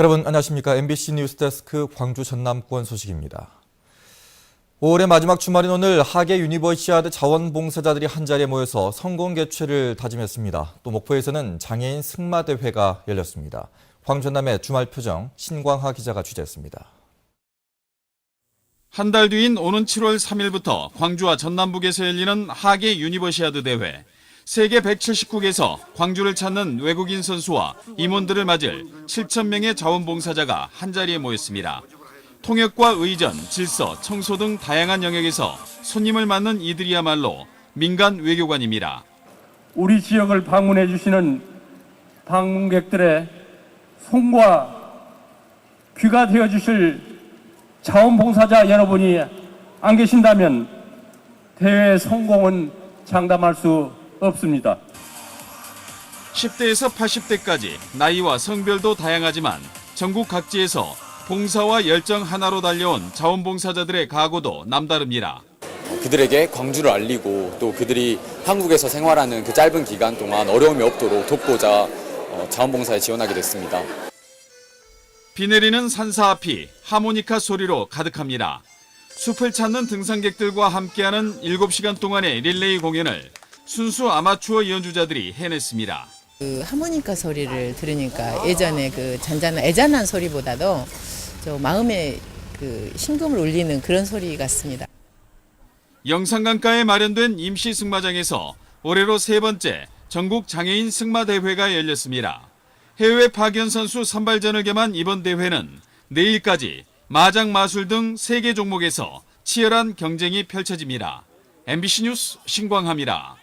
여러분 안녕하십니까? MBC 뉴스데스크 광주 전남권 소식입니다. 5월의 마지막 주말인 오늘 하계 유니버시아드 자원봉사자들이 한자리에 모여서 성공 개최를 다짐했습니다. 또 목포에서는 장애인 승마 대회가 열렸습니다. 광주 전남의 주말 표정 신광하 기자가 취재했습니다. 한 달 뒤인 오는 7월 3일부터 광주와 전남북에서 열리는 하계 유니버시아드 대회. 세계 170국에서 광주를 찾는 외국인 선수와 임원들을 맞을 7천 명의 자원봉사자가 한자리에 모였습니다. 통역과 의전, 질서, 청소 등 다양한 영역에서 손님을 맞는 이들이야말로 민간 외교관입니다. 우리 지역을 방문해 주시는 방문객들의 손과 귀가 되어 주실 자원봉사자 여러분이 안 계신다면 대회 성공은 장담할 수 없습니다. 10대에서 80대까지 나이와 성별도 다양하지만 전국 각지에서 봉사와 열정 하나로 달려온 자원봉사자들의 각오도 남다릅니다. 그들에게 광주를 알리고 또 그들이 한국에서 생활하는 그 짧은 기간 동안 어려움이 없도록 돕고자 어, 자원봉사에 지원하게 됐습니다. 비 내리는 산사 앞이 하모니카 소리로 가득합니다. 숲을 찾는 등산객들과 함께하는 7시간 동안의 릴레이 공연을 순수 아마추어 연주자들이 해냈습니다. 그 하모니카 소리를 들으니까 예전에 그 잔잔한 애잔한 소리보다도 저 마음에 그 심금을 울리는 그런 소리 같습니다. 영산강가에 마련된 임시 승마장에서 올해로 세 번째 전국 장애인 승마 대회가 열렸습니다. 해외 파견 선수 선발전을 겸한 이번 대회는 내일까지 마장 마술 등 세 개 종목에서 치열한 경쟁이 펼쳐집니다. MBC 뉴스 신광합니다.